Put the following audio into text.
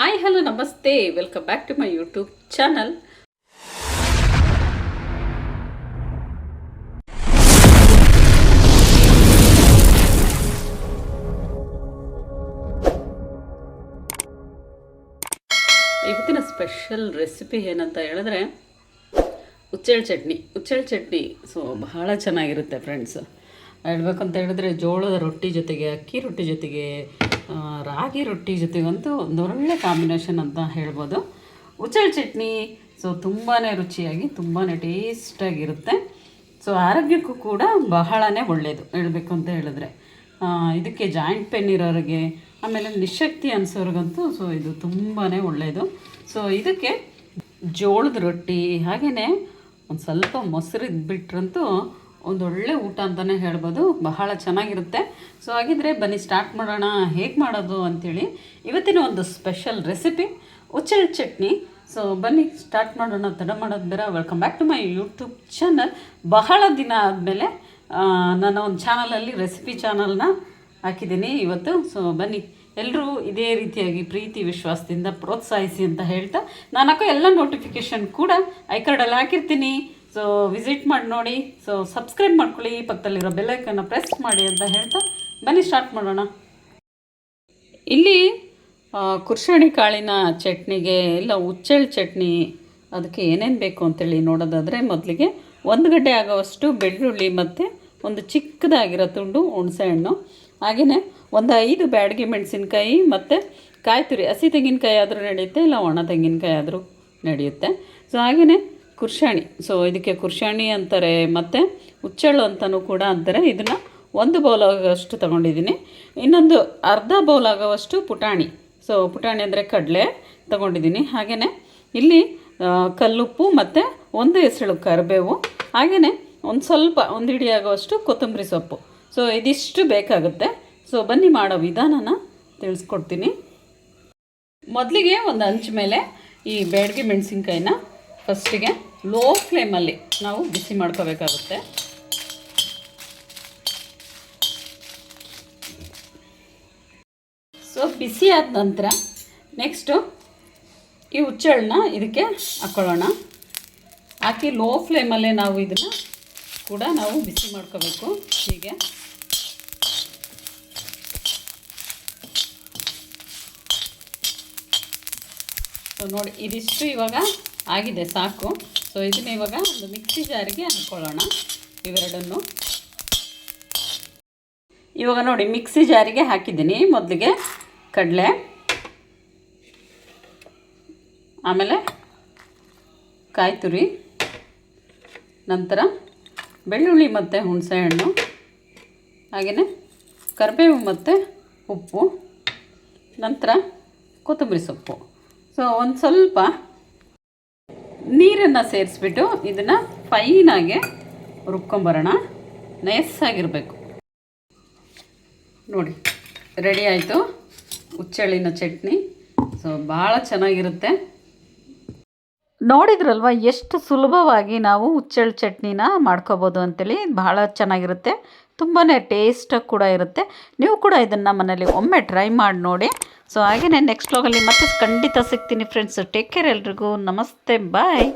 Hi hello ನಮಸ್ತೆ welcome back to my YouTube channel ಇವತ್ತಿನ special recipe ಏನಂತ ಹೇಳಿದ್ರೆ ಉಚ್ಚೆಳ್ ಚಟ್ನಿ. ಉಚ್ಚೆಳ್ ಚಟ್ನಿ ಸೊ ಬಹಳ ಚೆನ್ನಾಗಿರುತ್ತೆ ಫ್ರೆಂಡ್ಸ್ ಹೇಳ್ಬೇಕಂತ ಹೇಳಿದ್ರೆ ಜೋಳದ ರೊಟ್ಟಿ ಜೊತೆಗೆ, ಅಕ್ಕಿ ರೊಟ್ಟಿ ಜೊತೆಗೆ ರಾಗಿ ರೊಟ್ಟಿ ಜೊತೆಗಂತೂ ಒಂದೊಳ್ಳೆ ಕಾಂಬಿನೇಷನ್ ಅಂತ ಹೇಳ್ಬೋದು. ಉಚ್ಚೆಳ್ ಚಟ್ನಿ ಸೊ ತುಂಬಾ ರುಚಿಯಾಗಿ ತುಂಬಾ ಟೇಸ್ಟಾಗಿರುತ್ತೆ ಸೊ ಆರೋಗ್ಯಕ್ಕೂ ಕೂಡ ಬಹಳನೇ ಒಳ್ಳೆಯದು ಹೇಳಬೇಕು ಅಂತ ಹೇಳಿದ್ರೆ. ಇದಕ್ಕೆ ಜಾಯಿಂಟ್ ಪೇನ್ ಇರೋರಿಗೆ, ಆಮೇಲೆ ನಿಶಕ್ತಿ ಅನಿಸೋರಿಗಂತೂ ಸೊ ಇದು ತುಂಬಾ ಒಳ್ಳೆಯದು ಸೊ ಇದಕ್ಕೆ ಜೋಳದ ರೊಟ್ಟಿ ಹಾಗೆಯೇ ಒಂದು ಸ್ವಲ್ಪ ಮೊಸರು ಇದ್ಬಿಟ್ರಂತೂ ಒಂದೊಳ್ಳೆ ಊಟ ಅಂತಲೇ ಹೇಳ್ಬೋದು. ಬಹಳ ಚೆನ್ನಾಗಿರುತ್ತೆ. ಸೊ ಹಾಗಿದ್ರೆ ಬನ್ನಿ ಸ್ಟಾರ್ಟ್ ಮಾಡೋಣ. ಹೇಗೆ ಮಾಡೋದು ಅಂಥೇಳಿ ಇವತ್ತಿನ ಒಂದು ಸ್ಪೆಷಲ್ ರೆಸಿಪಿ ಉಚ್ಚಳ ಚಟ್ನಿ. ಸೊ ಬನ್ನಿ ಸ್ಟಾರ್ಟ್ ಮಾಡೋಣ. ತಡ ಮಾಡೋದು ಬೇರೆ welcome back to my YouTube channel ಬಹಳ ದಿನ ಆದಮೇಲೆ ನನ್ನ ಒಂದು ಚಾನಲಲ್ಲಿ ರೆಸಿಪಿ ಚಾನಲ್ನ ಹಾಕಿದ್ದೀನಿ ಇವತ್ತು. ಸೊ ಬನ್ನಿ ಎಲ್ಲರೂ ಇದೇ ರೀತಿಯಾಗಿ ಪ್ರೀತಿ, ವಿಶ್ವಾಸದಿಂದ ಪ್ರೋತ್ಸಾಹಿಸಿ ಅಂತ ಹೇಳ್ತಾ ನಾನು ಹಾಕೋ ಎಲ್ಲ ನೋಟಿಫಿಕೇಷನ್ ಕೂಡ ಐ ಕಾರ್ಡಲ್ಲಿ ಹಾಕಿರ್ತೀನಿ. ಸೊ ವಿಸಿಟ್ ಮಾಡಿ ನೋಡಿ. ಸೊ ಸಬ್ಸ್ಕ್ರೈಬ್ ಮಾಡ್ಕೊಳ್ಳಿ. ಪಕ್ಕದಲ್ಲಿರೋ ಬೆಲ್ಲೈಕನ್ನು ಪ್ರೆಸ್ ಮಾಡಿ ಅಂತ ಹೇಳ್ತಾ ಬನ್ನಿ ಸ್ಟಾರ್ಟ್ ಮಾಡೋಣ. ಇಲ್ಲಿ ಕುರ್ಷಾಣಿ ಕಾಳಿನ ಚಟ್ನಿಗೆ ಇಲ್ಲ, ಉಚ್ಚೆಳ್ ಚಟ್ನಿ, ಅದಕ್ಕೆ ಏನೇನು ಬೇಕು ಅಂತೇಳಿ ನೋಡೋದಾದರೆ ಮೊದಲಿಗೆ ಒಂದು ಗಡ್ಡೆ ಆಗೋವಷ್ಟು ಬೆಳ್ಳುಳ್ಳಿ ಮತ್ತು ಒಂದು ಚಿಕ್ಕದಾಗಿರೋ ತುಂಡು ಹುಣಸೆಹಣ್ಣು ಹಾಗೆಯೇ ಒಂದು ಐದು ಬ್ಯಾಡಗಿ ಮೆಣಸಿನ್ಕಾಯಿ ಮತ್ತು ಕಾಯಿ ತುರಿ ಹಸಿ ತೆಂಗಿನಕಾಯಿ ಆದರೂ ನಡೆಯುತ್ತೆ, ಇಲ್ಲ ಒಣ ತೆಂಗಿನಕಾಯಿ ಆದರೂ ನಡೆಯುತ್ತೆ. ಸೊ ಹಾಗೆಯೇ ಕುರ್ಷಾಣಿ. ಸೊ ಇದಕ್ಕೆ ಕುರ್ಷಾಣಿ ಅಂತಾರೆ, ಮತ್ತು ಹುಚ್ಚೆಳ್ಳು ಅಂತಲೂ ಕೂಡ ಅಂತಾರೆ. ಇದನ್ನು ಒಂದು ಬೌಲ್ ಆಗೋಷ್ಟು ತೊಗೊಂಡಿದ್ದೀನಿ. ಇನ್ನೊಂದು ಅರ್ಧ ಬೌಲ್ ಆಗೋವಷ್ಟು ಪುಟಾಣಿ. ಸೊ ಪುಟಾಣಿ ಅಂದರೆ ಕಡಲೆ ತೊಗೊಂಡಿದ್ದೀನಿ. ಹಾಗೆಯೇ ಇಲ್ಲಿ ಕಲ್ಲುಪ್ಪು ಮತ್ತು ಒಂದು ಹೆಸಳು ಕರಿಬೇವು. ಹಾಗೆಯೇ ಒಂದು ಸ್ವಲ್ಪ, ಒಂದು ಹಿಡಿ ಆಗೋವಷ್ಟು ಕೊತ್ತಂಬರಿ ಸೊಪ್ಪು. ಸೊ ಇದಿಷ್ಟು ಬೇಕಾಗುತ್ತೆ. ಸೊ ಬನ್ನಿ ಮಾಡೋ ವಿಧಾನನ ತಿಳಿಸ್ಕೊಡ್ತೀನಿ. ಮೊದಲಿಗೆ ಒಂದು ಹಂಚ ಮೇಲೆ ಈ ಬೇಡಿಗೆ ಮೆಣಸಿನ್ಕಾಯಿನ ಫಸ್ಟಿಗೆ ಲೋ ಫ್ಲೇಮಲ್ಲಿ ನಾವು ಬಿಸಿ ಮಾಡ್ಕೋಬೇಕಾಗುತ್ತೆ. ಸೊ, ಬಿಸಿ ಆದ ನಂತರ ನೆಕ್ಸ್ಟು ಈ ಹುಚ್ಚಳನ್ನ ಇದಕ್ಕೆ ಹಾಕ್ಕೊಳ್ಳೋಣ ಹಾಕಿ ಲೋ ಫ್ಲೇಮಲ್ಲೇ ನಾವು ಇದನ್ನು ಕೂಡ ನಾವು ಬಿಸಿ ಮಾಡ್ಕೋಬೇಕು ಹೀಗೆ. ಸೊ, ನೋಡಿ, ಇದಿಷ್ಟು ಇವಾಗ ಆಗಿದೆ, ಸಾಕು. ಸೊ ಇದನ್ನ ಇವಾಗ ಒಂದು ಮಿಕ್ಸಿ ಜಾರಿಗೆ ಹಾಕ್ಕೊಳ್ಳೋಣ ಇವೆರಡನ್ನು. ಇವಾಗ ನೋಡಿ, ಮಿಕ್ಸಿ ಜಾರಿಗೆ ಹಾಕಿದ್ದೀನಿ. ಮೊದಲಿಗೆ ಕಡಲೆ, ಆಮೇಲೆ ಕಾಯಿ ತುರಿ, ನಂತರ ಬೆಳ್ಳುಳ್ಳಿ ಮತ್ತು ಹುಣಸೆಹಣ್ಣು ಹಾಗೆಯೇ ಕರಿಬೇವು ಮತ್ತು ಉಪ್ಪು, ನಂತರ ಕೊತ್ತಂಬರಿ ಸೊಪ್ಪು. ಸೊ ಒಂದು ಸ್ವಲ್ಪ ನೀರನ್ನು ಸೇರಿಸ್ಬಿಟ್ಟು ಇದನ್ನು ಫೈನಾಗೆ ರುಬ್ಕೊಂಬರೋಣ. ನಯಸ್ಸಾಗಿರಬೇಕು ನೋಡಿ ರೆಡಿ ಆಯಿತು. ಹುಚ್ಚಳ್ಳಿನ ಚಟ್ನಿ. ಸೊ ಭಾಳ ಚೆನ್ನಾಗಿರುತ್ತೆ. ನೋಡಿದ್ರಲ್ವ, ಎಷ್ಟು ಸುಲಭವಾಗಿ ನಾವು ಹುಚ್ಚಳ್ಳಿ ಚಟ್ನಿನ ಮಾಡ್ಕೋಬೋದು ಅಂತೇಳಿ? ಭಾಳ ಚೆನ್ನಾಗಿರುತ್ತೆ. ತುಂಬಾ ಟೇಸ್ಟಾಗಿ ಕೂಡ ಇರುತ್ತೆ. ನೀವು ಕೂಡ ಇದನ್ನು ಮನೇಲಿ ಒಮ್ಮೆ ಟ್ರೈ ಮಾಡಿ ನೋಡಿ. ಸೊ ಹಾಗೆಯೇ ನೆಕ್ಸ್ಟ್ ವ್ಲಾಗಲ್ಲಿ ಮತ್ತೆ ಖಂಡಿತ ಸಿಗ್ತೀನಿ ಫ್ರೆಂಡ್ಸ್ ಟೇಕ್ ಕೇರ್ ಎಲ್ರಿಗೂ. ನಮಸ್ತೆ. ಬಾಯ್